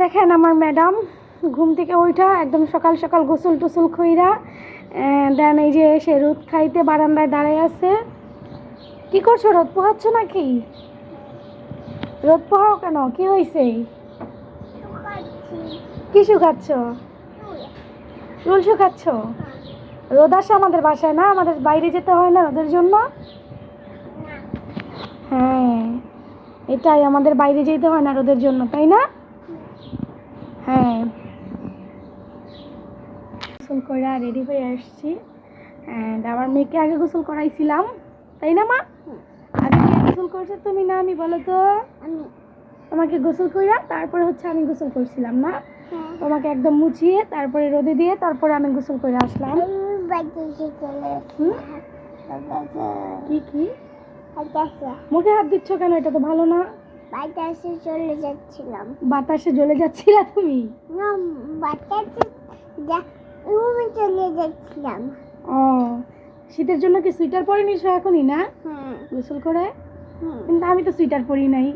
দেখেন আমার ম্যাডাম ঘুম থেকে ওইটা একদম সকাল সকাল গোসল টুসল খইরা দেন এই যে সে রোদ খাইতে বারান্দায় দাঁড়ায় আছে। কি করছ রোদ পোহাচ্ছ নাকি? রোদ পোহাও কেন? কি হয়েছে কি শুকাচ্ছ? রুল শুকাচ্ছ? রোদ আসে আমাদের বাসায় না? আমাদের বাইরে যেতে হয় না রোদের জন্য? হ্যাঁ এটাই আমাদের বাইরে যেতে হয় না রোদের জন্য তাই না হ্যাঁ গোসল করে রেডি হয়ে আসছি। অ্যান্ড আমার মেয়েকে আগে গোসল করাইছিলাম। তাই না মা? আগে গোসল করছ তুমি না আমি বলো তো? আমি। তোমাকে গোসল করিয়া তারপরে হচ্ছে আমি গোসল করছিলাম না হ্যাঁ। তোমাকে একদম মুছিয়ে তারপরে রোদে দিয়ে তারপরে আমি গোসল করে আসলাম? কি কি? মুখে হাত দিচ্ছ কেন? এটা তো ভালো না। বাতাসে চলে যাচ্ছিলাম। বাতাসে জ্বলে যাচ্ছিলা তুমি? না বাতাসে যা রুমে চলে যাচ্ছিলাম। ও শীতের জন্য কি সুইটার পরে নিছো এখনই না? গোসল করে? কিন্তু আমি তো সুইটার পরি নাই।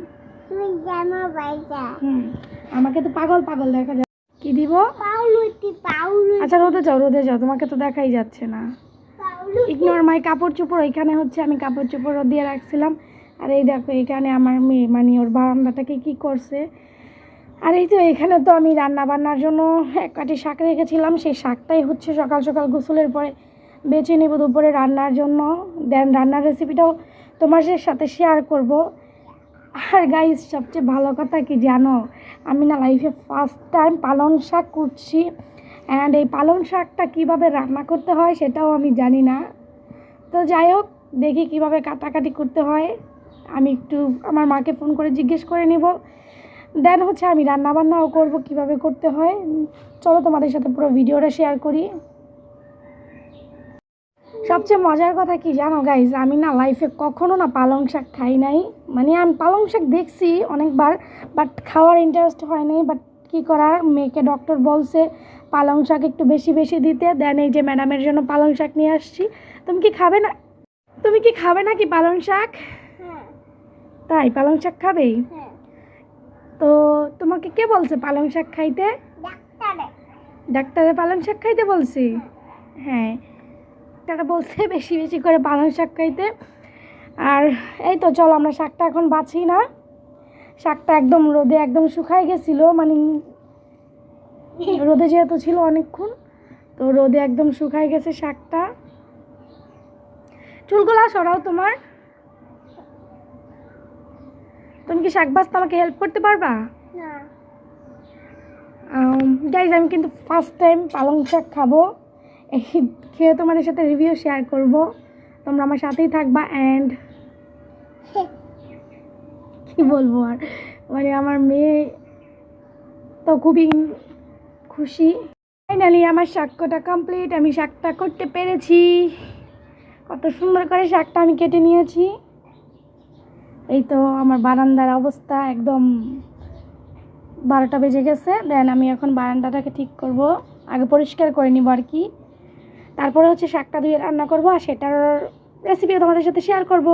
আমাকে তো পাগল পাগল দেখা যায়। কি দিব? পাউলুটি পাউলুটি আচ্ছা রোদে যাও রোদে যাও তোমাকে তো দেখাই যাচ্ছে না। ইগনোর মাই কাপড় চোপড় এখানে হচ্ছে আমি কাপড় চোপড় রোদ দিয়ে রাখছিলাম। আর এই দেখো এখানে আমার মেয়ে মানে ওর বারান্দাটাকে কি করছে? আর এই তো এখানে তো আমি রান্না বান্নার জন্য এক কাটি শাক রেখেছিলাম। সেই শাকটাই হচ্ছে সকাল সকাল গোসলের পরে বেছে নেব দুপুরে রান্নার জন্য। দেন রান্নার রেসিপিটাও তোমাদের সাথে শেয়ার করব। আর গাইস সবচেয়ে ভালো কথা কি জানো? আমি না লাইফে ফার্স্ট টাইম পালং শাক করছি। অ্যান্ড এই পালং শাকটা কীভাবে রান্না করতে হয় সেটাও আমি জানি না। তো যাই হোক, দেখি কীভাবে কাটাকাটি করতে হয়। আমি একটু আমার মাকে ফোন করে জিজ্ঞেস করে নেব। দেন হচ্ছে আমি রান্না বান্নাও করব কীভাবে করতে হয়। চলো তোমাদের সাথে পুরো ভিডিওটা শেয়ার করি। সবচেয়ে মজার কথা কি জানো গাইজ আমি না লাইফে কখনো না পালং শাক খাই নাই। মানে আমি পালং শাক দেখছি অনেকবার বাট খাওয়ার ইন্টারেস্ট হয় নাই। বাট কী করার? মেয়েকে ডক্টর বলছে পালং শাক একটু বেশি বেশি দিতে। দেন এই যে ম্যাডামের জন্য পালং শাক নিয়ে আসছি। তুমি কি খাবে না তুমি কি খাবে নাকি পালং শাক? হ্যাঁ। তাই পালং শাক খাবেই হ্যাঁ। তো তোমাকে কে বলছে পালং শাক খাইতে? ডাক্তারে। পালং শাক খাইতে বলছি? হ্যাঁ। তারা বলছে বেশি বেশি করে পালং শাক খাইতে। আর এই তো চলো আমরা শাকটা এখন বাছি না। শাকটা একদম রোদে একদম শুকাই গেছিল মানে রোদে যেহেতু ছিল অনেকক্ষণ তো রোদে একদম শুকাই গেছে শাকটা। চুলগুলা সরাও তোমার। তুমি কি শাক বাজতে আমাকে হেল্প করতে পারবা? না। গাইজ আমি কিন্তু ফার্স্ট টাইম পালং শাক খাব। এই খেয়ে তোমাদের সাথে রিভিউ শেয়ার করব। তোমরা আমার সাথেই থাকবা অ্যান্ড কি বলব আর? মানে আমার মেয়ে তো খুবই খুশি। ফাইনালি আমার শাকটা কমপ্লিট আমি শাকটা করতে পেরেছি। কত সুন্দর করে শাকটা আমি কেটে নিয়েছি। এই তো আমার বারান্দার অবস্থা একদম বারোটা বেজে গেছে। দেন আমি এখন বারান্দাটাকে ঠিক করব। আগে পরিষ্কার করে নিব আর কি। তারপরে হচ্ছে শাকটা ধুয়ে রান্না করব আর সেটার রেসিপিও তোমাদের সাথে শেয়ার করব।